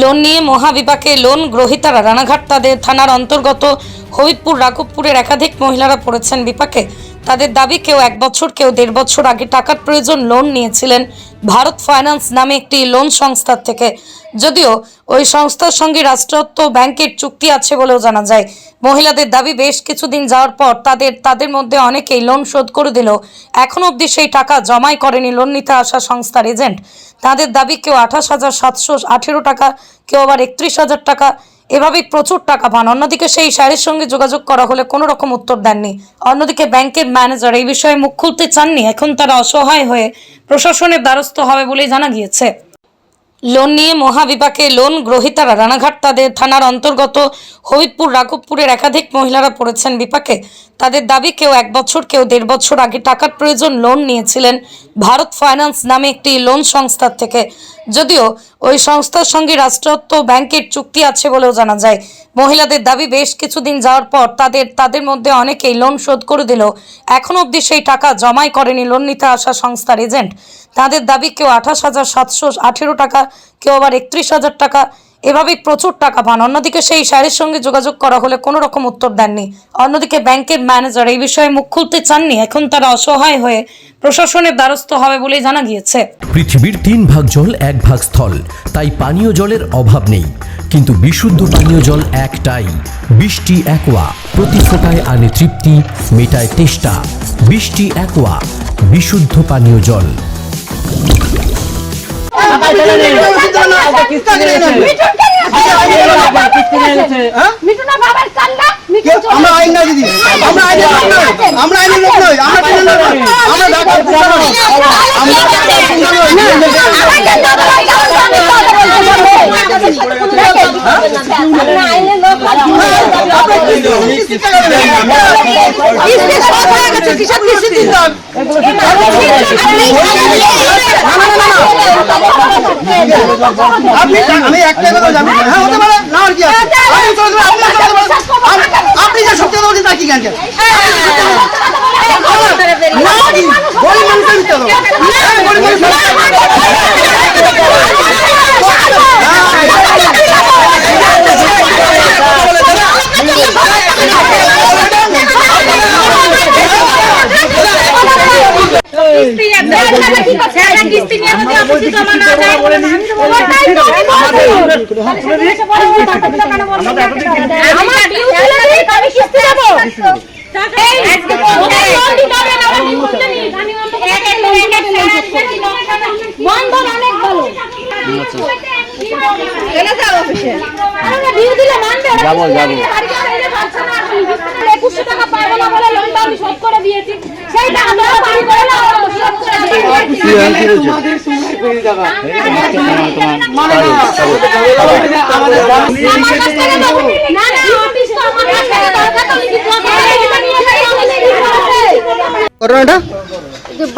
Loan নিয়ে মহাবিপাকে loan গ্রহীতারা Ranaghat তাদের থানার অন্তর্গত হবিবপুর রাঘবপুরের একাধিক মহিলারা পড়েছেন বিপাকে। তাদের দাবি, কেউ এক বছর, কেউ দেড় বছর আগে টাকার প্রয়োজন লোন নিয়েছিলেন। ভারত ফাইন্যান্স নামে একটি লোন সংস্থার থেকে। যদিও ওই সংস্থার সঙ্গে রাষ্ট্রায়ত্ত ব্যাংকের চুক্তি আছে বলেও জানা যায়। মহিলাদের দাবি, বেশ কিছুদিন যাওয়ার পর তাদের তাদের মধ্যে অনেকেই লোন শোধ করে দিল এখনও অবধি সেই টাকা জমাই করেনি লোন নিতে আসা সংস্থার এজেন্ট তাদের দাবি, কেউ আঠাশ হাজার সাতশো আঠেরো টাকা, কেউ আবার একত্রিশ হাজার টাকা এভাবেই প্রচুর টাকা পান। অন্যদিকে সেই স্যারের সঙ্গে যোগাযোগ করা হলে কোনো রকম উত্তর দেননি। অন্যদিকে ব্যাংকের ম্যানেজার এই বিষয়ে মুখ খুলতে চাননি। এখন তারা অসহায় হয়ে প্রশাসনের দ্বারস্থ হবে বলেই জানা গিয়েছে। লোন নিয়ে মহাবিপাকে লোন গ্রহীতারা রানাঘাট তাদের থানার অন্তর্গত হবিবপুর রাঘবপুরের একাধিক মহিলারা পড়েছেন বিপাকে। তাদের দাবি, কেউ এক বছর, কেউ দেড় বছর আগে টাকার প্রয়োজন লোন নিয়েছিলেন ভারত ফাইন্যান্স নামে একটি লোন সংস্থার থেকে। যদিও ওই সংস্থার সঙ্গে রাষ্ট্রায়ত্ত ব্যাংকের চুক্তি আছে বলেও জানা যায়। মহিলাদের দাবি, বেশ কিছুদিন যাওয়ার পর তাদের তাদের মধ্যে অনেকেই লোন শোধ করে দিল এখনও অবধি সেই টাকা জমাই করেনি লোন নিতে আসা সংস্থার এজেন্ট। তাদের দাবি কেউ আঠাশ হাজার সাতশো আঠেরো টাকা, কেউ আবার একত্রিশ হাজার টাকা। এভাবেই প্রচুর টাকা পান। অন্যদিকে সেই স্যারের সঙ্গে যোগাযোগ করা হলে কোনো রকম উত্তর দেননি। অন্যদিকে ব্যাংকের ম্যানেজার এই বিষয়ে মুখ খুলতে চাননি। এখন তারা অসহায় হয়ে প্রশাসনের দ্বারস্থ হবে বলেই জানা গিয়েছে। পৃথিবীর তিন ভাগ জল এক ভাগ স্থল। তাই পানীয় জলের অভাব নেই। কিন্তু বিশুদ্ধ পানীয় জল একটাই। বৃষ্টি একোয়া। প্রতি ফোটায় আনে তৃপ্তি, মেটায় তেষ্টা। বৃষ্টি একোয়া। বিশুদ্ধ পানীয় জল। আমরা আইন না দিদি আমরা আইনের লোক নই আমরা আইনের লোক নই আমরা আমরা আমি একটাই কথা জানি হ্যাঁ হতে পারে না আর কি আপনি যে সত্যি কথা বলছেন তা কি জ্ঞান গরিব মানুষের মিথ্যা কথা। হ্যাঁ, গরিব মানুষের মিথ্যা কথা। বন্ধন অনেক ভালো চলে যাও অফিসে আরে ডিউ দিলে মানবে যাব যাব। একুশশো টাকা পাবো না বলে লোনটা আমি শোধ করে দিয়েছি। সেই বাড়ি করে না আমরা শোধ করে আমার। না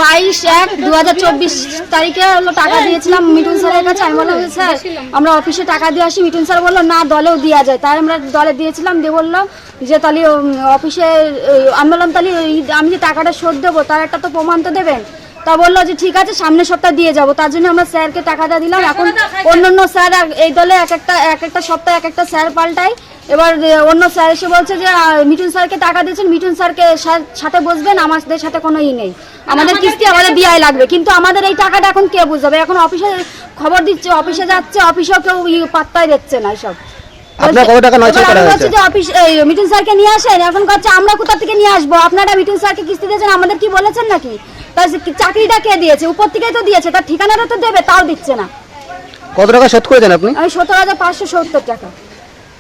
বাইশ এক দু তারিখে হলো টাকা দিয়েছিলাম মিঠুন স্যারের কাছে। আমি বললাম স্যার, আমরা অফিসে টাকা দিয়ে আসি। মিঠুন স্যার বলল, না, দলেও দেওয়া যায়। তাই আমরা দলে দিয়েছিলাম, দিয়ে বলল যে, তাহলে অফিসে আমি বললাম তাহলে আমি যে টাকাটা শোধ দেবো, তার একটা তো প্রমাণ তো দেবেন। তা বলল যে ঠিক আছে সামনের সপ্তাহ দিয়ে যাব। তার জন্য আমরা স্যারকে টাকাটা দিলাম। এখন অন্য অন্য স্যার এই দলে এক একটা এক একটা সপ্তাহে এক একটা স্যার পাল্টায় এবার অন্য স্যার এসে বলছে যে মিঠুন স্যারকে টাকা দিয়েছেন মিঠুন স্যারকে সাথে বসবেন আমাদের সাথে কোনো ই নেই। আমাদের কিস্তি আমাদের দেওয়াই লাগবে। কিন্তু আমাদের এই টাকাটা এখন কে বুঝবে? এখন অফিসে খবর দিচ্ছে অফিসে যাচ্ছে অফিসেও কেউ ই পাত্তাই দিচ্ছে না সব। মিঠুন স্যারকে নিয়ে আসেন? এখন আমরা কোথা থেকে নিয়ে আসব? আপনারা মিঠুন স্যারকে কিস্তি দিয়েছেন আমাদের কি বলেছেন নাকি? তার চাকরিটা কে দিয়েছে? উপর থেকেই তো দিয়েছে তার ঠিকানাটা তো দেবে তাও দিচ্ছে না। কত টাকা শোধ করেছেন আপনি? আমি সতেরো হাজার পাঁচশো সত্তর টাকা।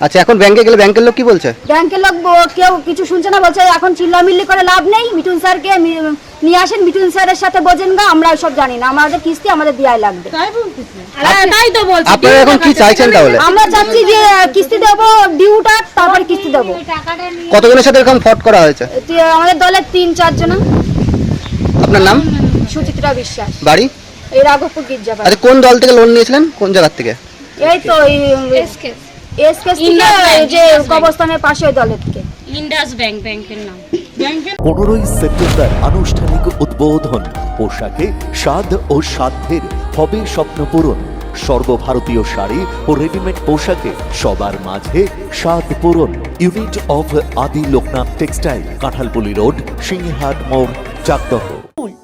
আচ্ছা এখন ব্যাংকে গেলে ব্যাংকের লোক কি বলছে? ব্যাংকের লোক কেউ কিছু শুনছে না বলছে এখন চিল্লামিল্লি করে লাভ নেই মিঠুন স্যারকে নিয়ে আসেন মিঠুন স্যারের সাথে বোঝেন গা আমরা সব জানি না আমাদের কিস্তি আমাদের দেওয়াই লাগবে। তাই তো বলছি আপনারা এখন কি চাইছেন তাহলে? আমরা চাচ্ছি যে কিস্তি দেবো ডিউটা তারপরে কিস্তি দেবো। কতজনের সাথে এরকম ফট করা হয়েছে? আমাদের দলের তিন চার চারজন। আপনার নাম? সুচিত্রা বিশ্বাস। বাড়ি? এই রাঘবপুর গির্জাপাড়া আচ্ছা কোন দল থেকে লোন নিয়েছিলেন? কোন জায়গার থেকে? এই তো এসকেস। থেকে এই যে কবরস্থানের পাশে ওই দলের থেকে। ইন্ডাস ব্যাংক ব্যাংকের নাম। পনেরোই সেপ্টেম্বর আনুষ্ঠানিক উদ্বোধন। পোশাকে স্বাদ ও সাধ্যের হবে স্বপ্ন পূরণ। সর্বভারতীয় শাড়ি ও রেডিমেড পোশাকে সবার মাঝে স্বাদ পূরণ। Unit of Adi Loknath textile Kanthalpuli road Singhat মোড় চাকদহ